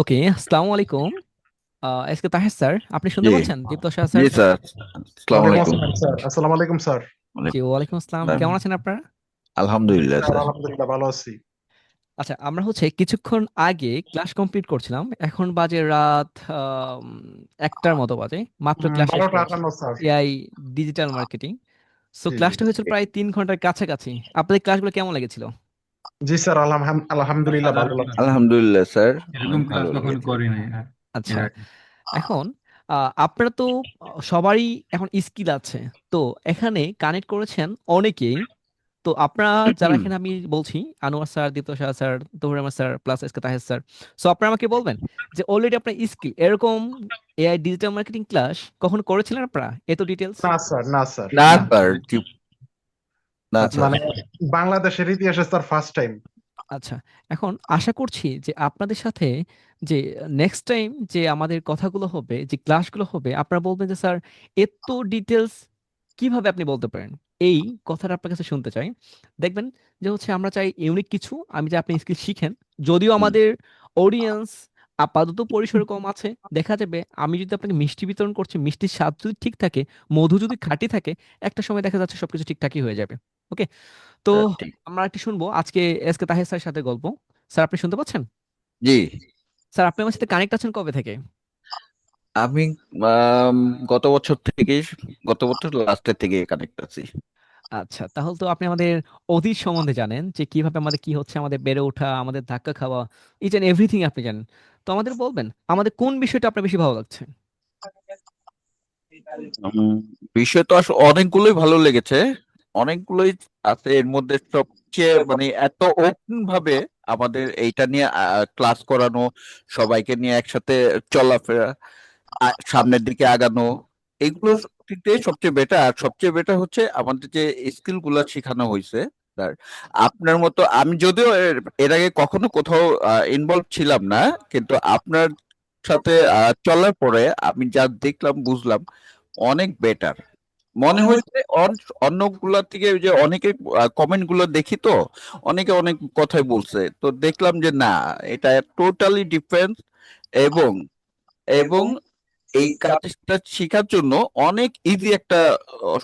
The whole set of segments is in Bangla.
ওকে আসসালামু আলাইকুম। এসকে তাহের স্যার আপনি শুনতে পাচ্ছেন? দীপ্ত শাহ জি স্যার। স্যার আসসালামু আলাইকুম। আসসালামু আলাইকুম স্যার। জি ওয়ালাইকুম আসসালাম। কেমন আছেন আপনারা? আলহামদুলিল্লাহ স্যার স্যার। আলহামদুলিল্লাহ ভালো আছি। আচ্ছা আমরা হচ্ছে কিছুক্ষণ আগে ক্লাস কমপ্লিট করছিলাম। এখন বাজে রাত একটার মতো বাজে। মাত্র class sir. AI digital marketing. So ক্লাসটা হয়েছিল প্রায় তিন ঘণ্টার কাছাকাছি। আপনাদের ক্লাসগুলো কেমন লেগেছিল? জি স্যার আলহামদুলিল্লাহ ভালো লাগছে আলহামদুলিল্লাহ স্যার। এরকম ক্লাস কখনো করি নাই আচ্ছা। এখন আপনারা তো সবারই এখন স্কিল আছে। তো এখানে কানেক্ট করেছেন অনেকেই। তো আপনারা যারা এখানে আমি বলছি Anwar sir Dipta Shah sir Tahur Rahman sir plus SK Taher sir so আপনারা আমাকে বলবেন যে অলরেডি আপনার স্কিল এরকম এআই ডিজিটাল মার্কেটিং ক্লাস কখন করেছিলেন আপনারা? এত ডিটেলস না স্যার না স্যার। না স্যার মানে বাংলাদেশের ইতিহাসে স্যার ফার্স্ট টাইম আচ্ছা এখন আশা করছি যে আপনাদের সাথে যে নেক্সট টাইম যে আমাদের কথাগুলো হবে যে ক্লাসগুলো হবে আপনারা বলবেন যে স্যার এত ডিটেলস কীভাবে আপনি বলতে পারেন? এই কথাটা আপনার কাছে শুনতে চাই। দেখবেন যে হচ্ছে আমরা চাই ইউনিক কিছু আমি যে আপনি স্কিল শিখেন। যদিও আমাদের অডিয়েন্স আপাতত পরিসরে কম আছে দেখা যাবে আমি যদি আপনাকে মিষ্টি বিতরণ করছি মিষ্টির স্বাদ যদি ঠিক থাকে মধু যদি খাঁটি থাকে একটা সময় দেখা যাচ্ছে সবকিছু ঠিকঠাকই হয়ে যাবে। ওকে? তো ঠিক আমরা একটু শুনব। আজকে এস কে তাহের স্যারের সাথে গল্প। স্যার আপনি শুনতে পাচ্ছেন? জি। স্যার আপনি আমার সাথে কানেক্ট আছেন কবে থেকে? আমি আম, গত বছর থেকে গত বছর লাস্টের থেকে কানেক্ট আছি। আচ্ছা তাহলে তো আপনি আমাদের অতীত সম্বন্ধে জানেন যে কীভাবে আমাদের কি হচ্ছে আমাদের বেড়ে ওঠা আমাদের ধাক্কা খাওয়া ইচ এন্ড এভরিথিং আপনি জানেন। তো আমাদের বলবেন আমাদের কোন বিষয়টা আপনার বেশি ভালো লাগছে? উম, বিষয় তো আসলে অনেকগুলোই ভালো লেগেছে। অনেকগুলোই আছে এর মধ্যে সবচেয়ে মানে এত ওপেন ভাবে আমাদের এইটা নিয়ে ক্লাস করানো সবাইকে নিয়ে একসাথে চলাফেরা সামনের দিকে আগানো এগুলো সবচেয়ে বেটার আর সবচেয়ে বেটার হচ্ছে আমাদের যে স্কিলগুলা শেখানো হয়েছে তার আপনার মতো আমি যদিও এর আগে কখনো কোথাও ইনভলভ ছিলাম না কিন্তু আপনার সাথে চলার পরে আমি যা দেখলাম বুঝলাম অনেক বেটার মনে হয়েছে অন- অন্যগুলা থেকে যে অনেকে কমেন্টগুলো দেখি তো অনেকে অনেক কথাই বলছে। তো দেখলাম যে না এটা টোটালি ডিফারেন্ট এবং এবং এই কাজটা শেখার জন্য অনেক ইজি একটা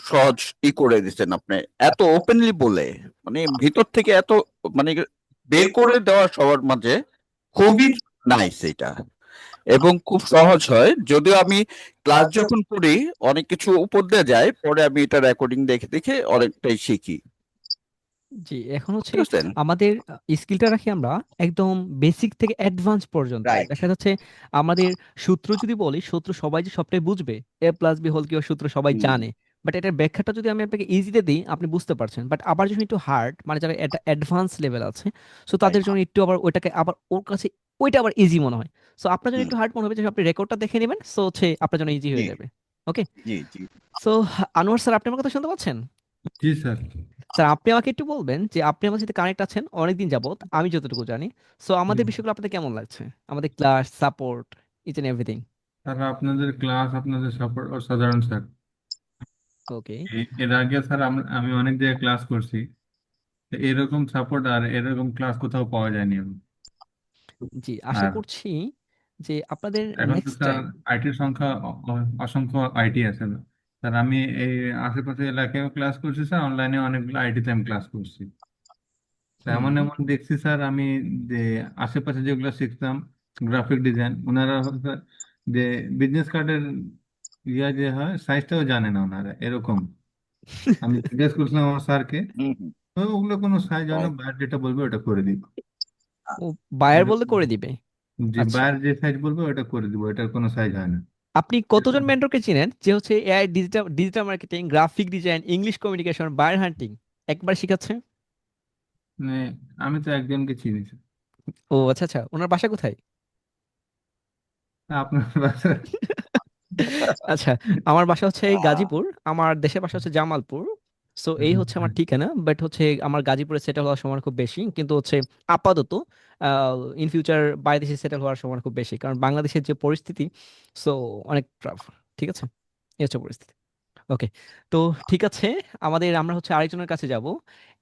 সহজ ই করে দিচ্ছেন আপনি। এত ওপেনলি বলে মানে ভিতর থেকে এত মানে বের করে দেওয়া সবার মাঝে খুবই নাইস এটা। এবং খুব সহজ হয়। যদিও আমি ক্লাস যখন করি অনেক কিছু উপর দিয়ে যায় পরে আমি এটা রেকর্ডিং দেখে দেখে অনেকটাই শিখি। জি এখন হচ্ছে আমাদের স্কিলটা রাখি আমরা একদম বেসিক থেকে অ্যাডভান্স পর্যন্ত। দেখা যাচ্ছে আমাদের সূত্র যদি বলি সূত্র সবাই যে সবটাই বুঝবে এ প্লাস বি হোল কি সূত্র সবাই জানে। বাট এটার ব্যাখ্যাটা যদি আমি আপনাকে ইজিতে দিই আপনি বুঝতে পারছেন। বাট আবার যখন একটু হার্ড মানে যারা অ্যাডভান্স লেভেল আছে সো তাদের জন্য একটু আবার ওইটাকে আবার ওর কাছে ওইটা আবার ইজি মনে হয়। সো আপনার জন্য একটু হার্ড মনে হবে যে আপনি রেকর্ডটা দেখে নেবেন। সো হচ্ছে আপনার জন্য ইজি হয়ে যাবে। ওকে জি জি। সো আনোয়ার স্যার আপনি আমার কথা শুনতে পাচ্ছেন? জি স্যার স্যার আপনি আমাকে একটু বলবেন যে আপনি আমার সাথে কানেক্ট আছেন অনেকদিন যাবত আমি যতটুকু জানি। সো আমাদের বিষয়গুলো আপনাদের কেমন লাগছে? আমাদের class support each and everything sir আপনাদের ক্লাস আপনাদের সাপোর্ট অসাধারণ স্যার ওকে এর আগে স্যার আমি অনেক জায়গায় ক্লাস করছি। এরকম সাপোর্ট আর এরকম ক্লাস কোথাও পাওয়া যায়নি আমি জি আশা আর করছি যে আপনাদের এখন তো নেক্সট স্যার টাইম আইটির সংখ্যা অ- অ- অসংখ্য আইটি আছে স্যার আমি এই আশেপাশে এলাকায়ও ক্লাস করছি স্যার। অনলাইনে অনেকগুলো আইটিতে আমি ক্লাস করছি। তো এমন এমন দেখছি স্যার আমি যে আশেপাশে যেগুলো শিখতাম গ্রাফিক ডিজাইন ওনারা হচ্ছে যে বিজনেস কার্ডের ইয়া যে হয় সাইজটাও জানে না ওনারা এরকম। আমি জিজ্ঞেস করছিলাম আমার স্যারকে হুম হুম। তো ওগুলো কোনো সাইজ হয় না রাইট বলবে ওটা করে দিব। ও বায়ার বললে করে দিবে। যে আচ্ছা। যে সাইজ বলবে ওটা করে দিব এটার কোনো সাইজ হয় না। আপনি কতজন মেন্টরকে চিনেন? যে হচ্ছে AI digital digital marketing graphic design English communication buyer hunting একবার শিখাচ্ছে? মানে আমি তো একজনকে চিনি স্যার ও আচ্ছা আচ্ছা ওনার বাসা কোথায়? আপনার বাসা? আচ্ছা আমার বাসা হচ্ছে গাজীপুর আমার দেশের বাসা হচ্ছে জামালপুর। সো এই হচ্ছে আমার ঠিকানা বাট হচ্ছে আমার গাজীপুরে সেটেল হওয়ার সময় খুব বেশি কিন্তু হচ্ছে আপাতত ইন ফিউচার বাইরে দেশে সেটেল হওয়ার সময় খুব বেশি কারণ বাংলাদেশের যে পরিস্থিতি সো অনেক টাফ ঠিক আছে? এই হচ্ছে পরিস্থিতি। ওকে তো ঠিক আছে আমাদের আমরা হচ্ছে আরেকজনের কাছে যাব।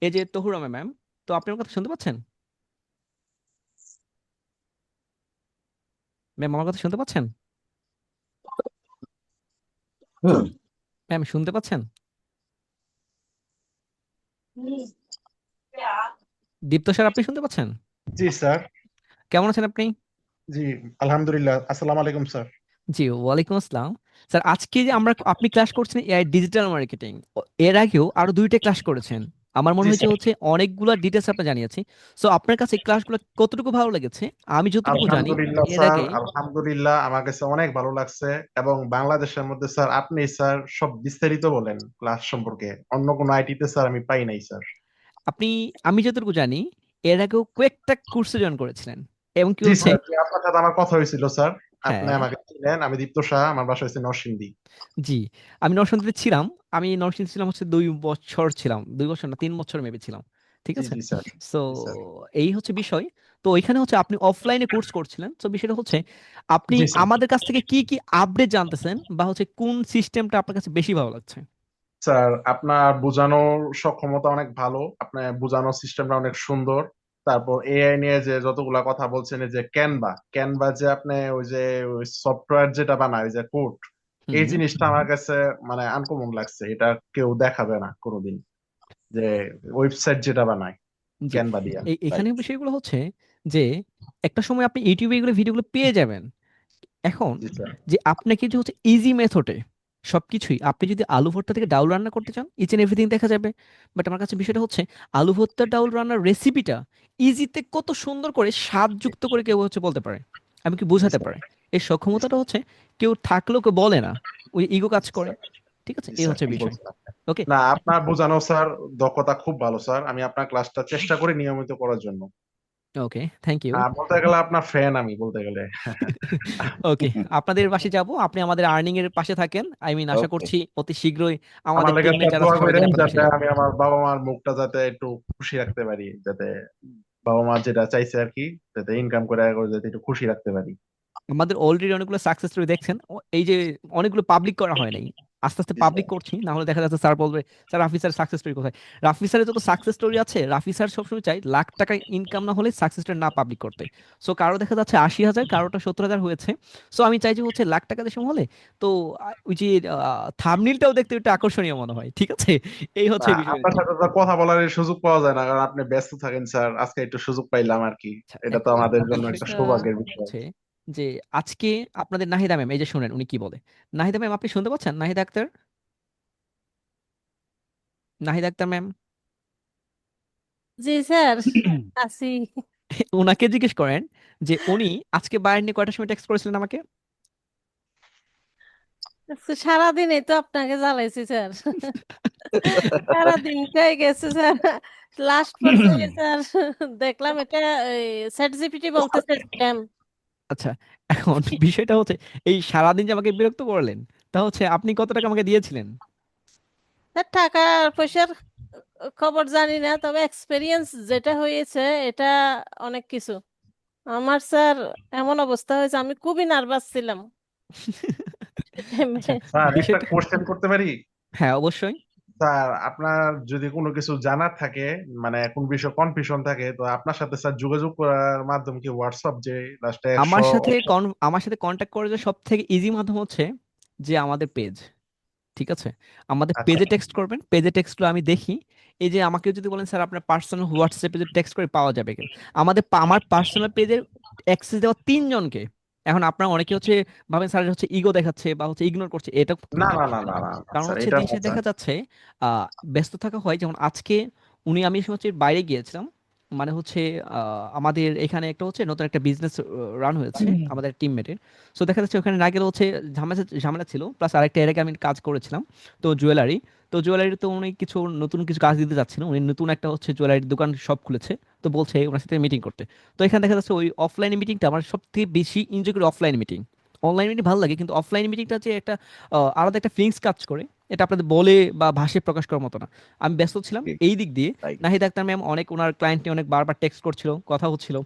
এই যে তহুরামা ম্যাম তো আপনি আমার কথা শুনতে পাচ্ছেন? ম্যাম আমার কথা শুনতে পাচ্ছেন? হুম। ম্যাম শুনতে পাচ্ছেন? দীপ্ত স্যার আপনি শুনতে পাচ্ছেন? জি স্যার। কেমন আছেন আপনি? জি আলহামদুলিল্লাহ। আসসালাম আলাইকুম স্যার। জি ওয়ালাইকুম আসসালাম। স্যার আজকে যে আমরা আপনি ক্লাস করছেন এআই ডিজিটাল মার্কেটিং এর আগেও আরও দুইটা ক্লাস করেছেন। আমার মনে হয়েছে হচ্ছে অনেকগুলা ডিটেলস আপনি জানিয়েছি। সো আপনার কাছে ক্লাসগুলো কতটুকু ভালো লেগেছে? আমি যতটুকু জানি আলহামদুলিল্লাহ এর আগে আলহামদুলিল্লাহ আমার কাছে অনেক ভালো লাগছে এবং বাংলাদেশের মধ্যে স্যার আপনি স্যার সব বিস্তারিত বলেন ক্লাস সম্পর্কে। অন্য কোনো আইটিতে স্যার আমি পাই নাই স্যার। আপনি আমি যতটুকু জানি এর আগেও কয়েকটা কোর্সে জয়েন করেছিলেন। এবং কি হচ্ছে আপনার সাথে আমার কথা হয়েছিল স্যার। আপনি হ্যাঁ আমাকে চিনেন আমি দীপ্ত শাহ আমার বাসা হচ্ছে নরসিংদী। জি আমি নরসিংদীতে ছিলাম আমি নরসিংদী ছিলাম হচ্ছে দুই বছর ছিলাম দুই বছর না তিন বছর মেবি ছিলাম ঠিক আছে? সো এই হচ্ছে বিষয়। তো ওইখানে হচ্ছে আপনি অফলাইনে কোর্স করছিলেন তো বিষয়টা হচ্ছে আপনি আমাদের কাছ থেকে কি কি আপডেট জানতেছেন বা হচ্ছে কোন সিস্টেমটা আপনার কাছে বেশি ভালো লাগছে? স্যার আপনার বোঝানোর সক্ষমতা অনেক ভালো আপনার বোঝানোর সিস্টেমটা অনেক সুন্দর। তারপর এআই নিয়ে যে যতগুলা কথা বলছেন যে ক্যানভা ক্যানভা যে আপনি ওই যে সফটওয়্যার যেটা বানায় যে কোড এই জিনিসটা আমার কাছে মানে আনকমন লাগছে। এটা কেউ দেখাবে না কোনোদিন যে ওয়েবসাইট যেটা বানায় ক্যানভা দিয়া। এখানে বিষয়গুলো হচ্ছে যে একটা সময় আপনি ইউটিউবে এগুলো ভিডিওগুলো পেয়ে যাবেন। এখন যে আপনাকে যে হচ্ছে ইজি মেথডে সবকিছুই। আপনি যদি আলু ভর্তা থেকে ডাউল রান্না করতে চান ইচ এন্ড এভরিথিং দেখা যাবে। বাট আমার কাছে বিষয়টা হচ্ছে আলু ভর্তা ডাউল রান্নার রেসিপিটা ইজিতে কত সুন্দর করে স্বাদযুক্ত করে কেউ হচ্ছে বলতে পারে। আমি কি বোঝাতে পারে? এই সক্ষমতাটা হচ্ছে কেউ থাকলেও কেউ বলে না ওই ইগো কাজ করে। ঠিক আছে? এই হচ্ছে বিষয়। ওকে না আপনার বোঝানো স্যার দক্ষতা খুব ভালো স্যার। আমি আপনার ক্লাসটা চেষ্টা করি নিয়মিত করার জন্য। ওকে থ্যাংক ইউ বলতে গেলে আপনার ফ্যান আমি বলতে গেলে। ওকে আপনাদের পাশে যাব আপনি আমাদের আর্নিং এর পাশে থাকেন। আই মিন আশা করছি অতি শীঘ্রই আমাদের স্যার যারা যাতে আমি আমার বাবা মার মুখটা যাতে একটু খুশি রাখতে পারি যাতে বাবা মা যেটা চাইছে আর কি যাতে ইনকাম করে করে যাতে একটু খুশি রাখতে পারি। আমাদের অলরেডি অনেকগুলো সাকসেস স্টোরি দেখছেন। এই যে অনেকগুলো পাবলিক করা হয় নাই। আস্তে আস্তে পাবলিক করছি না হলে দেখা যাচ্ছে স্যার বলবে sir Rafi sir success story কোথায়? রাফি স্যারের যত সাকসেস স্টোরি আছে রাফি স্যার সবসময় চাই লাখ টাকা ইনকাম না হলে সাকসেস স্টোরি না পাবলিক করতে। সো কারও দেখা যাচ্ছে আশি হাজার কারোটা সত্তর হাজার হয়েছে। সো আমি চাই যে হচ্ছে লাখ টাকা দেশে হলে তো ওই যে থামনিলটাও দেখতে একটু আকর্ষণীয় মনে হয় ঠিক আছে? এই হচ্ছে আপনার সাথে তো কথা বলার সুযোগ পাওয়া যায় না কারণ আপনি ব্যস্ত থাকেন স্যার। আজকে একটু সুযোগ পাইলাম আর কি। আচ্ছা এটা তো আমাদের জন্য একটা সৌভাগ্যের বিষয়। যে আজকে আপনাদের নাহিদা ম্যাম এই যে শুনেন উনি কি বলে। নাহিদা ম্যাম আপনি শুনতে পাচ্ছেন? নাহিদা আক্তার? নাহিদা আক্তার ম্যাম জি স্যার আছি। ওনাকে জিজ্ঞেস করেন যে উনি আজকে বাইরে নিয়ে কয়টার সময় টেক্সট করেছিলেন আমাকে? আজকে সারাদিনে তো আপনাকে জ্বালাইছি স্যার। সারাদিন হয়ে গেছে স্যার। লাস্ট পর্যায়ে স্যার দেখলাম এটা চ্যাট জিপিটি বলতেছে স্ক্যাম আচ্ছা এখন বিষয়টা হচ্ছে এই সারাদিন যে আমাকে বিরক্ত করলেন তা হচ্ছে আপনি কত টাকা আমাকে দিয়েছিলেন? টাকা পয়সার খবর জানি না তবে এক্সপিরিয়েন্স যেটা হয়েছে এটা অনেক কিছু। আমার স্যার এমন অবস্থা হয়েছে আমি খুবই নার্ভাস ছিলাম। আচ্ছা স্যার একটা বিষয়টা কোশ্চেন করতে পারি? হ্যাঁ অবশ্যই। স্যার আপনার যদি কোনো কিছু জানার থাকে মানে কোন বিষয়ে কনফিউশন থাকে তো আপনার সাথে স্যার যোগাযোগ করার মাধ্যম কি হোয়াটসঅ্যাপ যে লাস্টে আমার সাথে আমার সাথে কন্ট্যাক্ট করার সব থেকে ইজি মাধ্যম হচ্ছে যে আমাদের পেজ ঠিক আছে? আমাদের আচ্ছা। পেজে টেক্সট করবেন পেজে টেক্সটগুলো আমি দেখি। এই যে আমাকে যদি বলেন স্যার আপনার পার্সোনাল হোয়াটসঅ্যাপে যদি টেক্সট করে পাওয়া যাবে কিনা আমাদের আমার পার্সোনাল পেজের অ্যাক্সেস দেওয়া তিনজনকে। এখন আপনারা অনেকে হচ্ছে ভাবেন স্যার হচ্ছে ইগো দেখাচ্ছে বা হচ্ছে ইগনোর করছে এটা না না না না কারণ হচ্ছে স্যার দেখা যাচ্ছে আহ ব্যস্ত থাকা হয়। যেমন আজকে উনি আমি হচ্ছে বাইরে গিয়েছিলাম মানে হচ্ছে আমাদের এখানে একটা হচ্ছে নতুন একটা বিজনেস রান হয়েছে আমাদের টিমমেটের সো দেখা যাচ্ছে ওখানে না গেলে হচ্ছে ঝামেলা ঝামেলা ছিল প্লাস আরেকটা এর আমি কাজ করেছিলাম তো জুয়েলারি তো জুয়েলারি তো উনি কিছু নতুন কিছু কাজ দিতে যাচ্ছিল উনি নতুন একটা হচ্ছে জুয়েলারির দোকান সব খুলেছে তো বলছে ওনার সাথে মিটিং করতে। তো এখানে দেখা যাচ্ছে ওই অফলাইন মিটিংটা আমার সব থেকে বেশি এনজয় করি অফলাইন মিটিং অনলাইন মিটিং ভালো লাগে কিন্তু অফলাইন মিটিংটা যে একটা আলাদা একটা ফিলিংস কাজ করে। এটা আপনাদের বলে বা ভাষায় প্রকাশ করার মতো না। আমি ব্যস্ত ছিলাম। এই দিক দিয়ে নাহিদ আক্তার ম্যাম অনেক ওনার ক্লায়েন্ট নিয়ে অনেক বারবার টেক্সট করছিল কথা হচ্ছিল।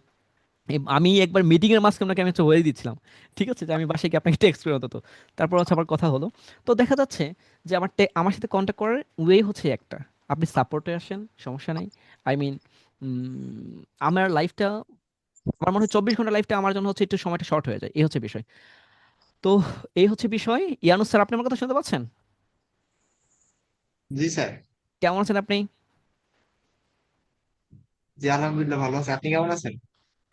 আমি একবার মিটিং এর মাঝখানে আপনাকে আমি হচ্ছে হয়ে দিচ্ছিলাম। ঠিক আছে? যে আমি বাসায় গিয়ে আপনাকে টেক্সট করে অন্তত। তারপর হচ্ছে আমার কথা হলো। তো দেখা যাচ্ছে যে আমার আমার সাথে কন্ট্যাক্ট করার ওয়ে হচ্ছে একটা। আপনি সাপোর্টে আসেন সমস্যা নাই। আই মিন আমার লাইফটা আমার মনে হয় চব্বিশ ঘণ্টা লাইফটা আমার জন্য হচ্ছে একটু সময়টা শর্ট হয়ে যায়। এই হচ্ছে বিষয়। তো এই হচ্ছে বিষয়। ইয়ানুস স্যার আপনি আমার কথা শুনতে পাচ্ছেন? জি স্যার। কেমন আছেন আপনি? জি আলহামদুলিল্লাহ ভালো আছি। আপনি কেমন আছেন?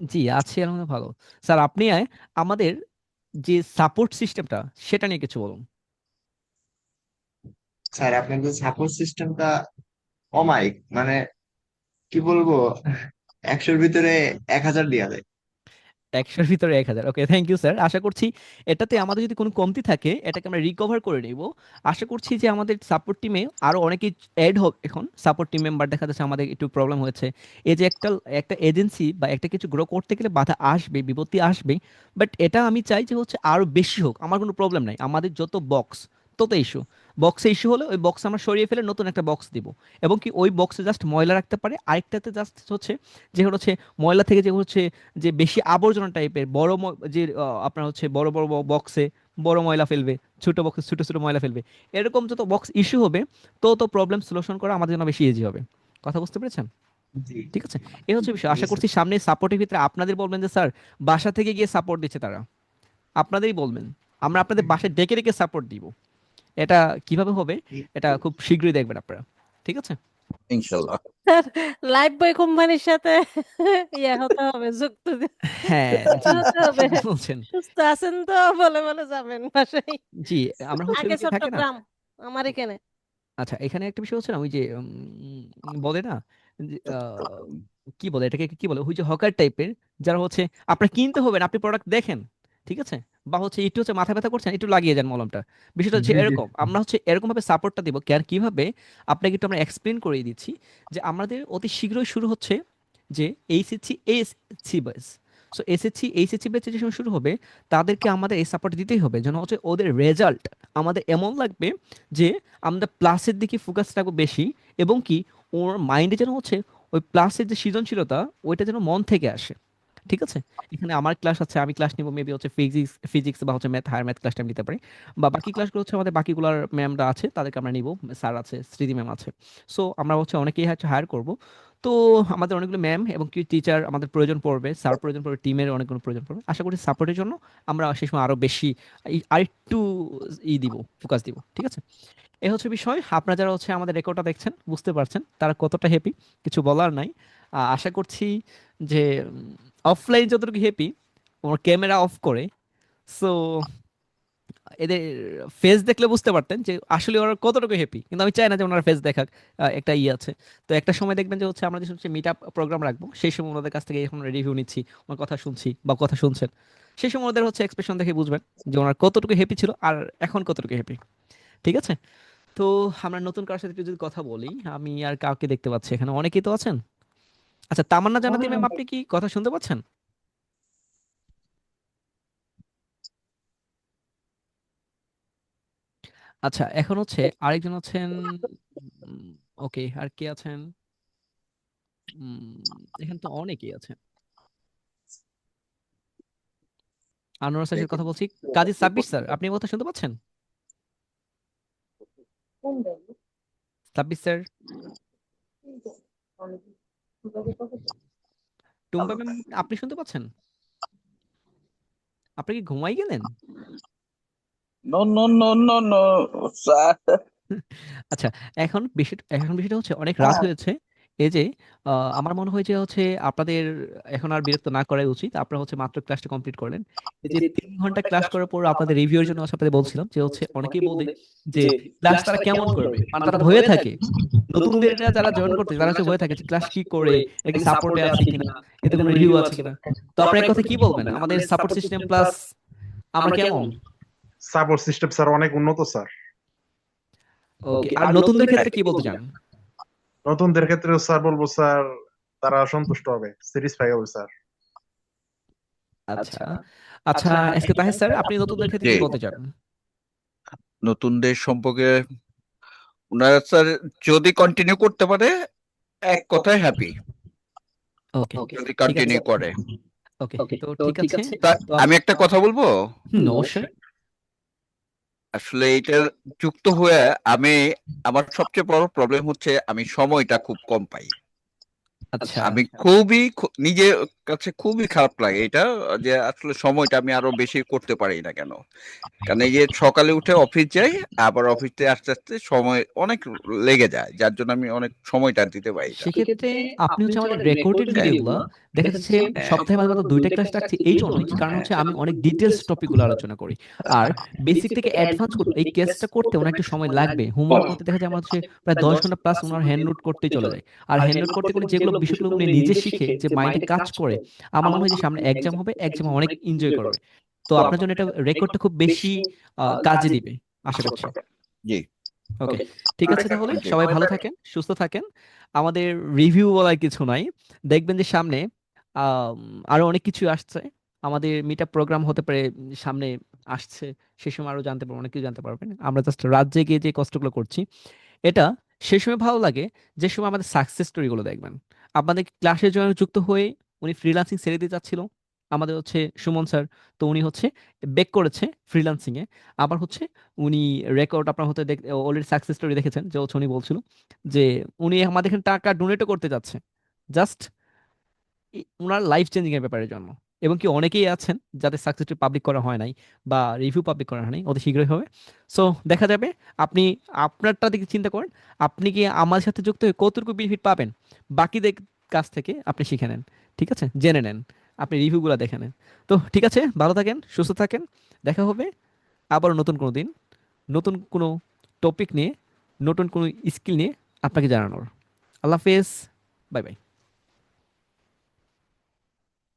জি আছি আলহামদুলিল্লাহ ভালো। স্যার আপনি আয় আমাদের যে সাপোর্ট সিস্টেমটা সেটা নিয়ে কিছু বলুন। স্যার আপনাদের সাপোর্ট সিস্টেমটা অমায়িক মানে কি বলব একশোর ভিতরে এক হাজার দেওয়া যায়। একশোর ভিতরে এক হাজার। ওকে থ্যাংক ইউ স্যার আশা করছি এটাতে আমাদের যদি কোনো কমতি থাকে, এটাকে আমরা রিকভার করে নেব। আশা করছি যে আমাদের সাপোর্ট টিমে আরও অনেকেই অ্যাড হবে। এখন সাপোর্ট টিম মেম্বার দেখা যাচ্ছে আমাদের একটু প্রবলেম হয়েছে। এই যে একটা একটা এজেন্সি বা একটা কিছু গ্রো করতে গেলে বাধা আসবে, বিপত্তি আসবে। বাট এটা আমি চাই যে হচ্ছে আরও বেশি হোক। আমার কোনো প্রবলেম নাই। আমাদের যত বক্স তত ইস্যু বক্সে ইস্যু হলে ওই বক্স আমরা সরিয়ে ফেলে নতুন একটা বক্স দিব। এবং কি ওই বক্সে জাস্ট ময়লা রাখতে পারে। আরেকটাতে জাস্ট হচ্ছে যে হচ্ছে ময়লা থেকে যে হচ্ছে যে বেশি আবর্জনা টাইপের বড় যে আপনার হচ্ছে বড় বড় বক্সে বড় ময়লা ফেলবে ছোট বক্সে ছোট ছোট ময়লা ফেলবে। এরকম যত বক্স ইস্যু হবে তত প্রবলেম সলিউশন করা আমাদের জন্য বেশি ইজি হবে। কথা বুঝতে পেরেছেন? জি। ঠিক আছে? এই হচ্ছে বিষয়। আশা করছি সামনে সাপোর্টের ভিতরে আপনাদের বলবেন যে স্যার বাসা থেকে গিয়ে সাপোর্ট দিচ্ছে তারা। আপনাদেরই বলবেন। আমরা আপনাদের বাসায় ডেকে ডেকে সাপোর্ট দিব। এটা কীভাবে হবে এটা খুব শীঘ্রই দেখবেন আপনারা। ঠিক আছে? ইনশাল্লাহ। লাইফ বয় কোম্পানির সাথে ইয়ে হতে হবে যুক্ত হ্যাঁ জি। হতে হবে। বলছেন। সুস্থ আছেন তো বলে বলে যাবেন বাসায়। জি আমরা আগে ওই যে থাকে না? চট্টগ্রাম আমার এখানে। আচ্ছা এখানে একটা বিষয় হচ্ছে না ওই যে উম, বলে না আহ, কি বলে এটাকে কি বলে? ওই যে হকার টাইপের যারা হচ্ছে আপনার কিনতে হবে না আপনি প্রোডাক্ট দেখেন। ঠিক আছে? বা হচ্ছে একটু হচ্ছে মাথা ব্যথা করছেন একটু লাগিয়ে যান মলমটা। বিষয়টা হচ্ছে। এরকম। আমরা হচ্ছে এরকম ভাবে সাপোর্টটা দিব। কেন কীভাবে? আপনাকে একটু আমরা এক্সপ্লেন করে দিচ্ছি যে আমাদের অতি শীঘ্রই শুরু হচ্ছে যে HSC SC batch so SSC HSC batch যে সময় শুরু হবে তাদেরকে আমাদের এই সাপোর্ট দিতেই হবে। যেন হচ্ছে ওদের রেজাল্ট আমাদের এমন লাগবে যে আমরা প্লাসের দিকে ফোকাস রাখব বেশি এবং কি ওর মাইন্ডে যেন হচ্ছে ওই প্লাসের যে সৃজনশীলতা ওইটা যেন মন থেকে আসে। ঠিক আছে? এখানে আমার ক্লাস আছে আমি ক্লাস নিব মেবি হচ্ছে ফিজিক্স ফিজিক্স বা হচ্ছে ম্যাথ হায়ার ম্যাথ ক্লাসটা আমি নিতে পারি। বা বাকি ক্লাসগুলো হচ্ছে আমাদের বাকিগুলোর ম্যামরা আছে তাদেরকে আমরা নিব স্যার আছে স্মৃতি ম্যাম আছে। সো আমরা হচ্ছে অনেকেই হচ্ছে হায়ার করব। তো আমাদের অনেকগুলো ম্যাম এবং কি টিচার আমাদের প্রয়োজন পড়বে স্যার প্রয়োজন পড়বে টিমের অনেকগুলো প্রয়োজন পড়বে। আশা করি সাপোর্টের জন্য আমরা সেই সময় আরও বেশি আরেকটু ই দিব ফোকাস দিব ঠিক আছে? এই হচ্ছে বিষয় আপনারা যারা হচ্ছে আমাদের রেকর্ডটা দেখছেন বুঝতে পারছেন তারা কতটা হ্যাপি কিছু বলার নাই। আশা করছি যে অফলাইন যতটুকু হ্যাপি ওর ক্যামেরা অফ করে সো এদের ফেস দেখলে বুঝতে পারতেন যে আসলে ওরা কতটুকু হ্যাপি কিন্তু আমি চাই না যে ওনারা ফেস দেখাক একটা ইয়ে আছে। তো একটা সময় দেখবেন যে হচ্ছে আমরা যে হচ্ছে মিট আপ প্রোগ্রাম রাখব, সেই সময় ওনাদের কাছ থেকে এখন রিভিউ নিচ্ছি, ওনার কথা শুনছি বা কথা শুনছেন। সেই সময় ওদের হচ্ছে এক্সপ্রেশন দেখে বুঝবেন যে ওনার কতটুকু হ্যাপি ছিল আর এখন কতটুকু হ্যাপি ঠিক আছে? তো আমরা নতুন কারোর সাথে যদি কথা বলি, আমি আর কাউকে দেখতে পাচ্ছি এখানে, অনেকেই তো আছেন? আচ্ছা তামান্না জানাতি ম্যাম আপনি কি কথা শুনতে পাচ্ছেন? আচ্ছা এখন হচ্ছে আরেকজন আছেন ওকে আর কে আছেন? এখানে তো অনেকেই আছেন। আনোয়ার স্যারের কথা বলছি। কাজী সাব্বির স্যার আপনি কথা শুনতে পাচ্ছেন? সাব্বির স্যার। টুম্পা ম্যাম আপনি শুনতে পাচ্ছেন? আপনি কি ঘুমাই গেলেন? No no no no no আচ্ছা এখন বিষয় এখন বিষয়টা হচ্ছে অনেক রাত হয়েছে। এই যে আহ, আমার মনে হয় যে হচ্ছে আপনাদের এখন আর বিরক্ত না করাই উচিত। আপনারা হচ্ছে মাত্র ক্লাসটা কমপ্লিট করলেন। এই যে তিন ঘণ্টা ক্লাস করার পর আপনাদের রিভিউর জন্য আপনাদের বলছিলাম যে হচ্ছে অনেকেই বলে যে ক্লাস তারা কেমন করবে? মানে তারা ভয়ে থাকে। নতুনদের যারা জয়েন করতে তারা হচ্ছে ভয়ে থাকে যে ক্লাস কি করে এটা কি সাপোর্টে আছে কিনা এতে কোনো রিভিউ আছে কিনা। তো আপনার এক কথা কি বলবেন? আমাদের সাপোর্ট সিস্টেম প্লাস আমরা কেমন? সাপোর্ট সিস্টেম স্যার অনেক উন্নত স্যার। ওকে আর নতুনদের ক্ষেত্রে কি বলতে চান? নতুনদের ক্ষেত্রে স্যার বলব স্যার তারা সন্তুষ্ট হবে। স্যাটিসফাই হবে স্যার। আচ্ছা। আচ্ছা। এসকে তাহের স্যার আপনি নতুনদের ক্ষেত্রে কি বলতে চান? নতুনদের সম্পর্কে ওনারা স্যার যদি কন্টিনিউ করতে পারে এক কথায় হ্যাপি ওকে। যদি কন্টিনিউ করে। ওকে তো ঠিক আছে। আমি একটা কথা বলব? অবশ্যই আসলে এটার যুক্ত হয়ে আমি, আমার সবচেয়ে বড় প্রবলেম হচ্ছে আমি সময়টা খুব কম পাই। আচ্ছা আমি খুবই খু- নিজের কাছে খুবই খারাপ লাগে এটা যে আসলে সময়টা আমি আরও বেশি করতে পারি না কেন। কারণ এই যে সকালে উঠে অফিস যাই আবার অফিসে আস্তে আস্তে সময় অনেক লেগে যায় যার জন্য আমি অনেক সময়টা দিতে পারি সেক্ষেত্রে আপনি হচ্ছে আমাদের রেকর্ডেড ভিডিওগুলো দেখা যাচ্ছে সপ্তাহে মাঝে মাঝে দুইটা ক্লাস রাখছি এই জন্যই কারণ হচ্ছে আমি অনেক ডিটেলস টপিকগুলো আলোচনা করি। আর বেসিক থেকে অ্যাডভান্স করতে এই কেসটা করতে অনেক একটু সময় লাগবে। হোমওয়ার্ক করতে দেখা যায় আমার হচ্ছে প্রায় দশ ঘণ্টা প্লাস ওনার হ্যান্ড নোট করতেই চলে যায়। আর হ্যান্ড নোট করতে করতে যেগুলো বিষয়গুলো উনি নিজে শিখে যে মাইন্ডে কাজ করে আমার মনে হয় যে সামনে এক্সাম হবে এক্সাম অনেক এনজয় করবে। তো আপনার জন্য এটা রেকর্ডটা খুব বেশি আহ, কাজে দিবে আশা করছি। জি। ওকে ঠিক আছে তাহলে সবাই ভালো থাকেন সুস্থ থাকেন। আমাদের রিভিউ বলার কিছু নাই। দেখবেন যে সামনে আরও অনেক কিছু আসছে। আমাদের মিট প্রোগ্রাম হতে পারে সামনে আসছে সে সময় আরও জানতে পারবেন অনেক কিছু জানতে পারবেন। আমরা জাস্ট রাজ্যে গিয়ে যে কষ্টগুলো করছি এটা সে সময় ভালো লাগে যে সময় আমাদের সাকসেস স্টোরিগুলো দেখবেন। আপনাদের ক্লাসের জন্য যুক্ত হয়ে উনি ফ্রিলান্সিং ছেড়ে দিতে চাচ্ছিল। আমাদের হচ্ছে সুমন স্যার, তো উনি হচ্ছে বেক করেছে ফ্রিলান্সিংয়ে আবার হচ্ছে উনি রেকর্ড আপনার হতে অলরেডি সাকসেস স্টোরি দেখেছেন, যে হচ্ছে উনি বলছিল যে উনি আমাদের এখানে টাকা ডোনেটও করতে যাচ্ছে। জাস্ট ওনার লাইফ চেঞ্জিংয়ের ব্যাপারের জন্য এবং কি অনেকেই আছেন যাদের সাকসেস পাবলিক করা হয় নাই বা রিভিউ পাবলিক করা হয় নাই, অতি শীঘ্রই হবে। সো দেখা যাবে আপনি আপনারটা দিকে চিন্তা করেন, আপনি কি আমার সাথে যুক্ত হয়ে কতটুকু বেনিফিট পাবেন? বাকিদের কাছ থেকে আপনি শিখে নেন, ঠিক আছে? জেনে নেন, আপনি রিভিউগুলো দেখে নেন। তো ঠিক আছে, ভালো থাকেন, সুস্থ থাকেন, দেখা হবে আবার নতুন কোনো দিন, নতুন কোনো টপিক নিয়ে, নতুন কোনো স্কিল নিয়ে আপনাকে জানানোর। আল্লাহ হাফেজ বাই বাই